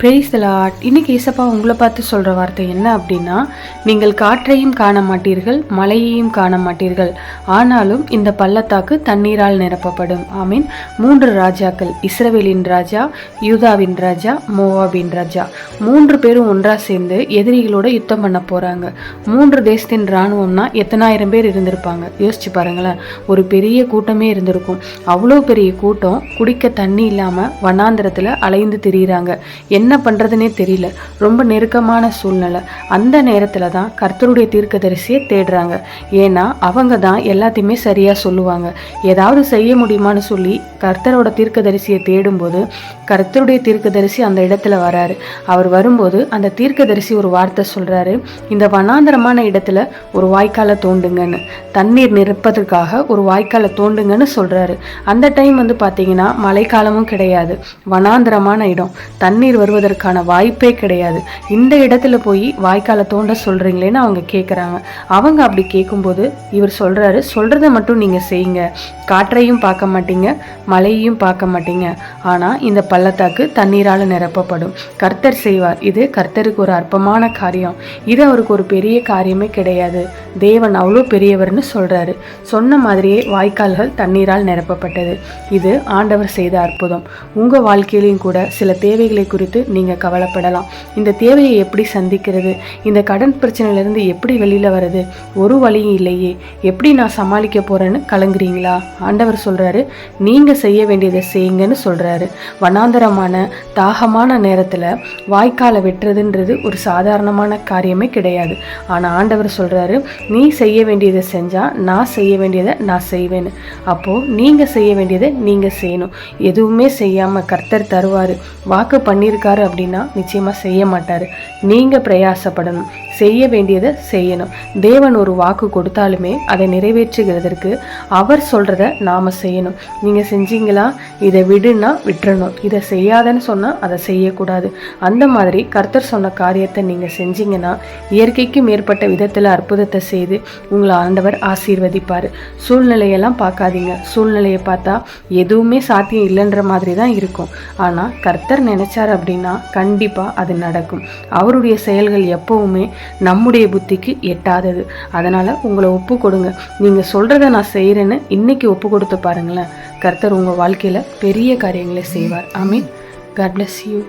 Price lot இன்னைக்கு ஏசப்பா உங்களை பார்த்து சொல்கிற வார்த்தை என்ன அப்படின்னா நீங்கள் காற்றையும் காண மாட்டீர்கள் மழையையும் காண மாட்டீர்கள். ஆனாலும் இந்த பள்ளத்தாக்கு தண்ணீரால் நிரப்பப்படும். ஆமீன். மூன்று ராஜாக்கள் இஸ்ரவேலின் ராஜா யூதாவின் ராஜா மோவாபின் ராஜா. மூன்று பேரும் ஒன்றாக சேர்ந்து எதிரிகளோட யுத்தம் பண்ண போகிறாங்க மூன்று தேசத்தின் இராணுவம்னா எத்தனாயிரம் பேர் இருந்திருப்பாங்க. யோசிச்சு பாருங்களேன். ஒரு பெரிய கூட்டமே இருந்திருக்கும். அவ்வளோ பெரிய கூட்டம் குடிக்க தண்ணி இல்லாமல் வனாந்திரத்தில் அலைந்து திரியிறாங்க. என்ன பண்ணுறதுனே தெரியல. ரொம்ப நெருக்கமான சூழ்நிலை. அந்த நேரத்தில் தான் கர்த்தருடைய தீர்க்கதரிசியை தேடுறாங்க. ஏன்னா அவங்க தான் எல்லாத்தையுமே சரியாக சொல்லுவாங்க. ஏதாவது செய்ய முடியுமான்னு சொல்லி கர்த்தரோட தீர்க்கதரிசியை தேடும்போது கர்த்தருடைய தீர்க்கதரிசி அந்த இடத்துல வராரு. அவர் வரும்போது அந்த தீர்க்கதரிசி ஒரு வார்த்தை சொல்கிறாரு இந்த வனாந்தரமான இடத்துல ஒரு வாய்க்காலை தோண்டுங்கன்னு. தண்ணீர் நிரப்பதற்காக ஒரு வாய்க்காலை தோண்டுங்கன்னு சொல்கிறாரு அந்த டைம் வந்து பார்த்தீங்கன்னா மழைக்காலமும் கிடையாது. வனாந்தரமான இடம். தண்ணீர் போவதற்கான வாய்ப்பே கிடையாது. இந்த இடத்துல போய் வாய்க்காலை தோண்ட சொல்கிறீங்களேன்னு அவங்க கேட்குறாங்க அவங்க அப்படி கேட்கும்போது இவர் சொல்கிறாரு சொல்கிறத மட்டும் நீங்கள் செய்யுங்க. காற்றையும் பார்க்க மாட்டீங்க மழையையும் பார்க்க மாட்டீங்க. ஆனால் இந்த பள்ளத்தாக்கு தண்ணீரால் நிரப்பப்படும். கர்த்தர் செய்வார். இது கர்த்தருக்கு ஒரு அற்பமான காரியம். இது அவருக்கு ஒரு பெரிய காரியமே கிடையாது. தேவன் அவ்வளோ பெரியவர்னு சொல்கிறாரு சொன்ன மாதிரியே வாய்க்கால்கள் தண்ணீரால் நிரப்பப்பட்டது. இது ஆண்டவர் செய்த அற்புதம். உங்கள் வாழ்க்கையிலையும் கூட சில தேவைகளை குறித்து நீங்கள் கவலைப்படலாம். இந்த தேவையை எப்படி சந்திக்கிறது? இந்த கடன் பிரச்சனையிலேருந்து எப்படி வெளியில் வருது ஒரு வழியும் இல்லையே. எப்படி நான் சமாளிக்க போகிறேன்னு கலங்குறீங்களா? ஆண்டவர் சொல்கிறாரு நீங்கள் செய்ய வேண்டியதை செய்யுங்கன்னு சொல்கிறாரு வனாந்தரமான தாகமான நேரத்தில் வாய்க்காலை வெட்டுறதுன்றது ஒரு சாதாரணமான காரியமே கிடையாது. ஆனால் ஆண்டவர் சொல்கிறாரு நீ செய்ய வேண்டியதை செஞ்சால் நான் செய்ய வேண்டியதை நான் செய்வேன்னு அப்போது நீங்கள் செய்ய வேண்டியதை நீங்கள் செய்யணும். எதுவுமே செய்யாமல் கர்த்தர் தருவார். வாக்கு பண்ணியிருக்காரு. அப்படின்னா நிச்சயமாக செய்ய மாட்டார். நீங்கள் பிரயாசப்படணும். செய்ய வேண்டியதை செய்யணும். தேவன் ஒரு வாக்கு கொடுத்தாலுமே அதை நிறைவேற்றுகிறதற்கு அவர் சொல்கிறத நாம் செய்யணும். நீங்கள் செஞ்சீங்களா? இதை விடுனா விட்டுறணும். இதை செய்யாதன்னு சொன்னால் அதை செய்யக்கூடாது. அந்த மாதிரி கர்த்தர் சொன்ன காரியத்தை நீங்கள் செஞ்சீங்கன்னா இயற்கைக்கு மேற்பட்ட விதத்தில் அற்புதத்தை செய்து உங்களை ஆண்டவர் ஆசீர்வதிப்பார். சூழ்நிலையெல்லாம் பார்க்காதீங்க. சூழ்நிலையை பார்த்தா எதுவுமே சாத்தியம் இல்லைன்ற மாதிரி தான் இருக்கும். ஆனால் கர்த்தர் நினைச்சார் அப்படின்னு கண்டிப்பாக அது நடக்கும். அவருடைய செயல்கள் எப்பவுமே நம்முடைய புத்திக்கு எட்டாதது. அதனால் உங்களை ஒப்பு கொடுங்க. நீங்கள் சொல்கிறத நான் செய்கிறேன்னு இன்னைக்கு ஒப்பு கொடுத்து பாருங்களேன். கர்த்தர் உங்கள் வாழ்க்கையில் பெரிய காரியங்களை செய்வார். I mean God bless you